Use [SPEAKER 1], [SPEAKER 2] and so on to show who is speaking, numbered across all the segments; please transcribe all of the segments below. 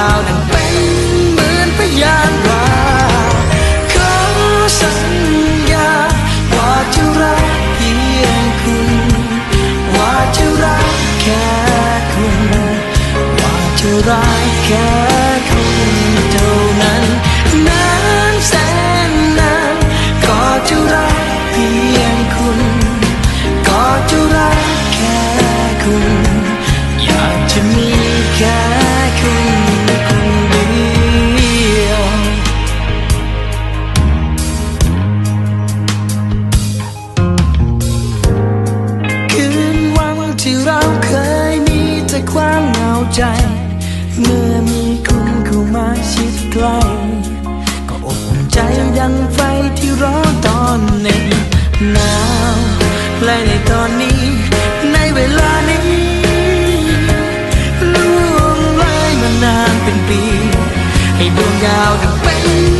[SPEAKER 1] ใใจ เมื่อมีคุณเข้ามาชิดใกล้ก็อบอุ่นใจดังไฟที่ร้อนตอนหนึ่งหนาวและในตอนนี้ ในเวลานี้ล่วงเลยมานานเป็นปี ให้ดวงดาวดังเป็น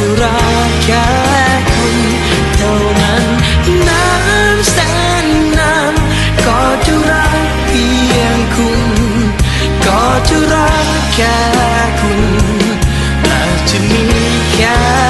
[SPEAKER 1] จะรักแค่คุณเท่านั้นนานแสนนานก็จะรักเพียงคุณ ก็จะรักแค่คุณและจะมีแค่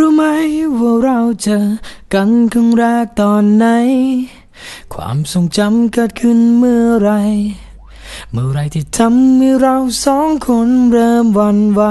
[SPEAKER 1] รู้ไหมว่าเราเจอกันครั้งแรกตอนไหน ความทรงจำเกิดขึ้นเมื่อไร เมื่อไรที่ทำให้เราสองคนเริ่มวันไหว